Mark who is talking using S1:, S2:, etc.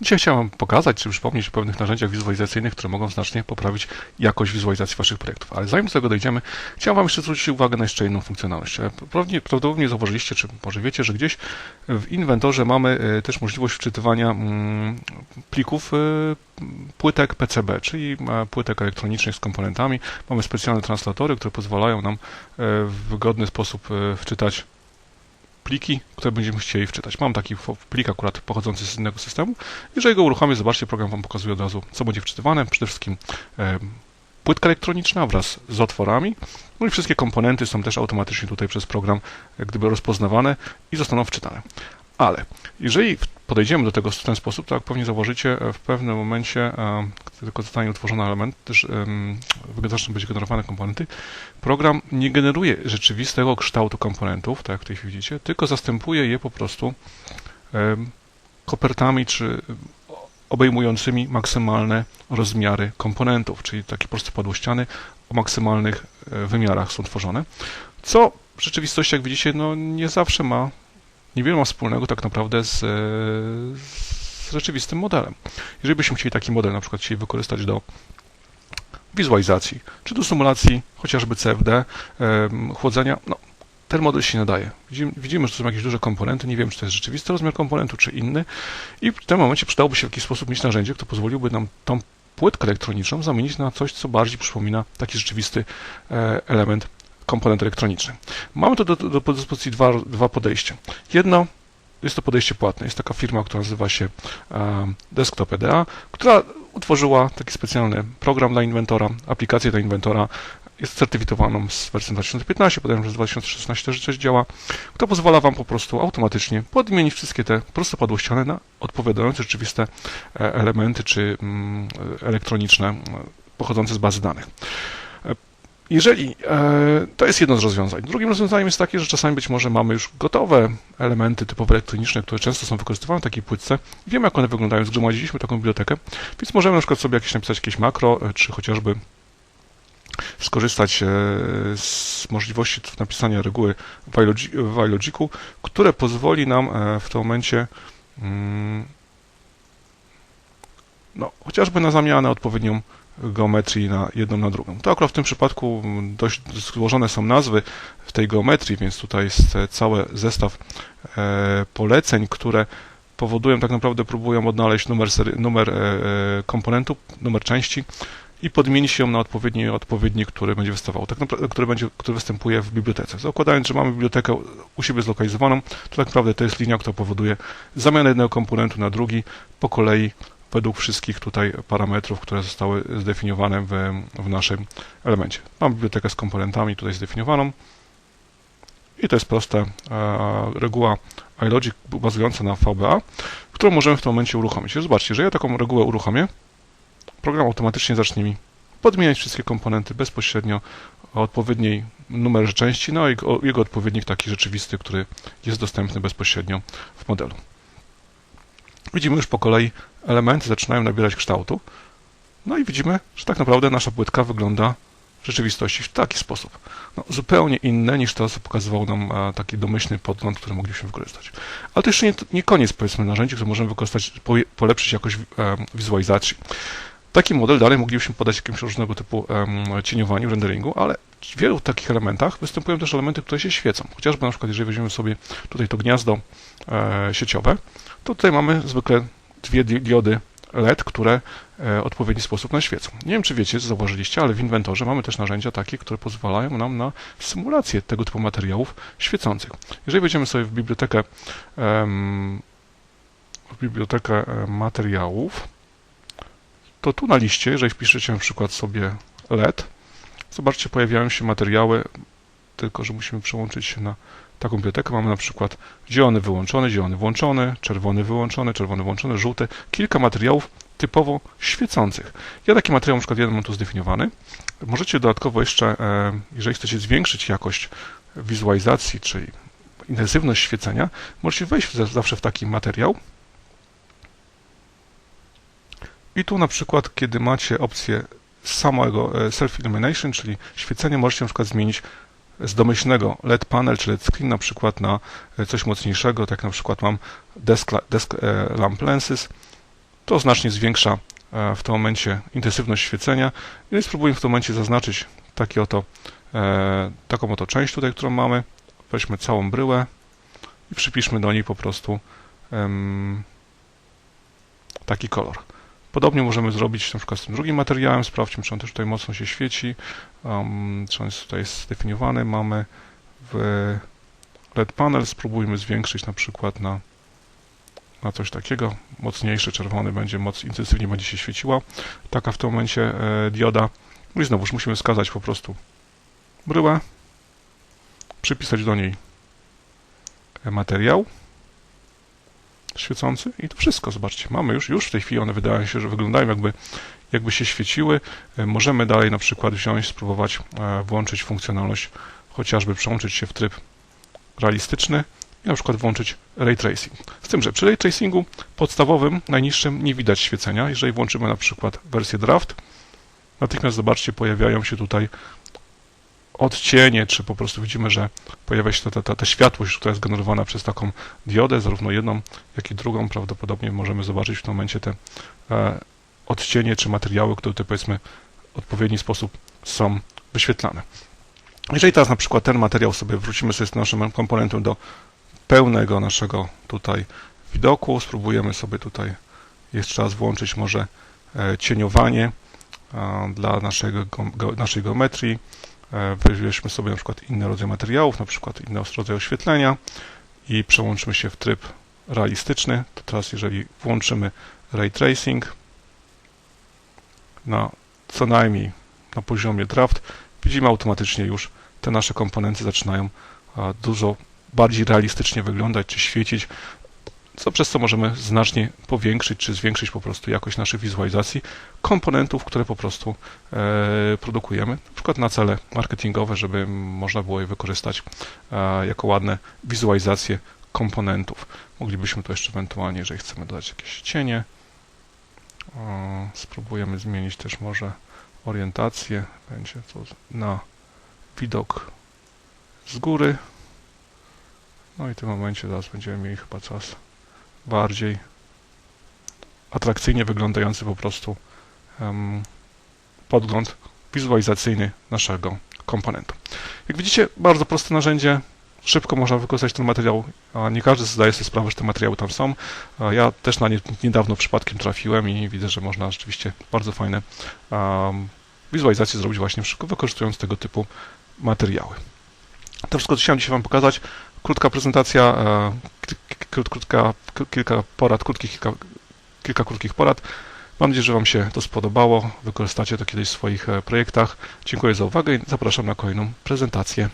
S1: Dzisiaj chciałem pokazać, czy przypomnieć o pewnych narzędziach wizualizacyjnych, które mogą znacznie poprawić jakość wizualizacji Waszych projektów. Ale zanim do tego dojdziemy, chciałem Wam jeszcze zwrócić uwagę na jeszcze jedną funkcjonalność. Prawdopodobnie, zauważyliście, czy może wiecie, że gdzieś w inwentorze mamy e, też możliwość wczytywania mm, plików e, płytek PCB, czyli e, płytek elektronicznych z komponentami. Mamy specjalne translatory, które pozwalają nam w wygodny sposób wczytać pliki, które będziemy chcieli wczytać. Mam taki plik akurat pochodzący z innego systemu. Jeżeli go uruchomię, zobaczcie, program Wam pokazuje od razu, co będzie wczytywane. Przede wszystkim e, płytka elektroniczna wraz z otworami. No i wszystkie komponenty są też automatycznie tutaj przez program gdyby rozpoznawane i zostaną wczytane. Ale jeżeli podejdziemy do tego w ten sposób, to jak pewnie zauważycie, e, w pewnym momencie, e, tylko zostanie utworzony element, też em, zaczną być generowane komponenty, program nie generuje rzeczywistego kształtu komponentów, tak jak w tej chwili widzicie, tylko zastępuje je po prostu em, kopertami czy obejmującymi maksymalne rozmiary komponentów, czyli takie proste padłościany o maksymalnych e, wymiarach są tworzone, co w rzeczywistości, jak widzicie, no nie zawsze ma, niewiele ma wspólnego tak naprawdę z, e, rzeczywistym modelem. Jeżeli byśmy chcieli taki model na przykład chcieli wykorzystać do wizualizacji, czy do symulacji chociażby CFD, chłodzenia, no ten model się nadaje. Widzimy, widzimy, że to są jakieś duże komponenty, nie wiem, czy to jest rzeczywisty rozmiar komponentu, czy inny i w tym momencie przydałoby się w jakiś sposób mieć narzędzie, które pozwoliłoby nam tą płytkę elektroniczną zamienić na coś, co bardziej przypomina taki rzeczywisty e, element, komponent elektroniczny. Mamy tu do, do, do dyspozycji dwa, dwa podejścia. Jedno jest to podejście płatne. Jest taka firma, która nazywa się e, Desktop EDA, która utworzyła taki specjalny program dla inwentora, aplikację dla inwentora, jest certyfikowaną z wersją 2015, podejrzewam, że z 2016 też coś działa, która pozwala Wam po prostu automatycznie podmienić wszystkie te proste padłościane na odpowiadające rzeczywiste e, elementy czy mm, elektroniczne e, pochodzące z bazy danych. Jeżeli e, to jest jedno z rozwiązań. Drugim rozwiązaniem jest takie, że czasami być może mamy już gotowe elementy typowo elektroniczne, które często są wykorzystywane w takiej płytce. Wiemy, jak one wyglądają. Zgromadziliśmy taką bibliotekę, więc możemy na przykład sobie jakieś napisać jakieś makro, e, czy chociażby skorzystać e, z możliwości napisania reguły w iLogi- w iLogiku, które pozwoli nam w tym momencie mm, no, chociażby na zamianę odpowiednią geometrii na jedną na drugą. To akurat w tym przypadku dość złożone są nazwy w tej geometrii, więc tutaj jest e, cały zestaw e, poleceń, które powodują, tak naprawdę próbują odnaleźć numer, numer e, komponentu, numer części i podmienić ją na odpowiedni, odpowiedni który będzie wystawał, tak naprawdę, który, będzie, który występuje w bibliotece. Zakładając, że mamy bibliotekę u siebie zlokalizowaną, to tak naprawdę to jest linia, która powoduje zamianę jednego komponentu na drugi po kolei według wszystkich tutaj parametrów, które zostały zdefiniowane w, w naszym elemencie. Mam bibliotekę z komponentami tutaj zdefiniowaną i to jest prosta e, reguła iLogic bazująca na VBA, którą możemy w tym momencie uruchomić. Zobaczcie, że ja taką regułę uruchomię, program automatycznie zacznie mi podmieniać wszystkie komponenty bezpośrednio o odpowiedniej numerze części, no i jego odpowiednik taki rzeczywisty, który jest dostępny bezpośrednio w modelu. Widzimy już po kolei elementy zaczynają nabierać kształtu, no i widzimy, że tak naprawdę nasza płytka wygląda w rzeczywistości w taki sposób. No, zupełnie inne niż to, co pokazywał nam e, taki domyślny podgląd, który mogliśmy wykorzystać. Ale to jeszcze nie, nie koniec, powiedzmy, narzędzi, które możemy wykorzystać, po, polepszyć jakość e, wizualizacji. Taki model dalej moglibyśmy podać jakimś różnego typu cieniowaniu, renderingu, ale w wielu takich elementach występują też elementy, które się świecą. Chociażby na przykład, jeżeli weźmiemy sobie tutaj to gniazdo e, sieciowe, to tutaj mamy zwykle dwie di- diody LED, które e, w odpowiedni sposób nas świecą. Nie wiem, czy wiecie, zauważyliście, ale w inwentorze mamy też narzędzia takie, które pozwalają nam na symulację tego typu materiałów świecących. Jeżeli wejdziemy sobie w bibliotekę, w bibliotekę e, materiałów, to tu na liście, jeżeli wpiszecie na przykład sobie LED, zobaczcie, pojawiają się materiały, tylko że musimy przełączyć się na taką bibliotekę. Mamy na przykład zielony wyłączony, zielony włączony, czerwony wyłączony, czerwony włączony, żółty. Kilka materiałów typowo świecących. Ja taki materiał na przykład jeden mam tu zdefiniowany. Możecie dodatkowo jeszcze, e, jeżeli chcecie zwiększyć jakość wizualizacji, czyli intensywność świecenia, możecie wejść za- zawsze w taki materiał i tu na przykład, kiedy macie opcję samego e, self-illumination, czyli świecenie, możecie na przykład zmienić z domyślnego LED panel czy LED screen na przykład na e, coś mocniejszego, tak na przykład mam desk, desk e, lamp lenses To znacznie zwiększa e, w tym momencie intensywność świecenia. No I spróbuję w tym momencie zaznaczyć taki oto, taką oto część tutaj, którą mamy. Weźmy całą bryłę i przypiszmy do niej po prostu taki kolor. Podobnie możemy zrobić na przykład z tym drugim materiałem. Sprawdźmy, czy on też tutaj mocno się świeci, um, czy on jest tutaj zdefiniowany. Mamy w LED panel, spróbujmy zwiększyć na przykład na, na coś takiego. Mocniejszy czerwony będzie, moc intensywnie będzie się świeciła. Taka w tym momencie e, dioda. No i znowuż musimy wskazać po prostu bryłę, przypisać do niej e, materiał świecący i to wszystko, zobaczcie, mamy już, już w tej chwili one wydają się, że wyglądają jakby, jakby się świeciły. E, Możemy dalej na przykład wziąć, spróbować e, włączyć funkcjonalność, chociażby przełączyć się w tryb realistyczny i na przykład włączyć Ray Tracing. Z tym, że przy Ray Tracingu podstawowym, najniższym nie widać świecenia. Jeżeli włączymy na przykład wersję Draft, natychmiast zobaczcie, pojawiają się tutaj odcienie, czy po prostu widzimy, że pojawia się ta, ta, ta światłość, która jest generowana przez taką diodę, zarówno jedną, jak i drugą. Prawdopodobnie możemy zobaczyć w tym momencie te e, odcienie, czy materiały, które tutaj powiedzmy w odpowiedni sposób są wyświetlane. Jeżeli teraz na przykład ten materiał sobie wrócimy sobie z naszym komponentem do pełnego naszego tutaj widoku, spróbujemy sobie tutaj jeszcze raz włączyć może e, cieniowanie dla naszego, go, naszej geometrii. E, Wybierzmy sobie na przykład inny rodzaj materiałów, na przykład inny rodzaj oświetlenia i przełączymy się w tryb realistyczny. To teraz jeżeli włączymy Ray Tracing na co najmniej na poziomie draft, widzimy automatycznie już te nasze komponenty zaczynają a, dużo bardziej realistycznie wyglądać czy świecić, co przez co możemy znacznie powiększyć czy zwiększyć po prostu jakość naszych wizualizacji komponentów, które po prostu e, produkujemy, na przykład na cele marketingowe, żeby można było je wykorzystać jako ładne wizualizacje komponentów. Moglibyśmy tu jeszcze ewentualnie, jeżeli chcemy dodać jakieś cienie, spróbujemy zmienić też może orientację, będzie to na widok z góry. No i w tym momencie zaraz będziemy mieli chyba coraz bardziej atrakcyjnie wyglądający po prostu um, podgląd wizualizacyjny naszego komponentu. Jak widzicie, bardzo proste narzędzie, szybko można wykorzystać ten materiał, nie każdy zdaje sobie sprawę, że te materiały tam są. Ja też na nie niedawno przypadkiem trafiłem i widzę, że można rzeczywiście bardzo fajne um, wizualizacje zrobić właśnie wykorzystując tego typu materiały. To wszystko, co chciałem dzisiaj Wam pokazać. Krótka prezentacja, e, krót- krótka, kilka porad, krótkich, kilka, kilka krótkich porad. Mam nadzieję, że Wam się to spodobało. Wykorzystacie to kiedyś w swoich e, projektach. Dziękuję za uwagę i zapraszam na kolejną prezentację.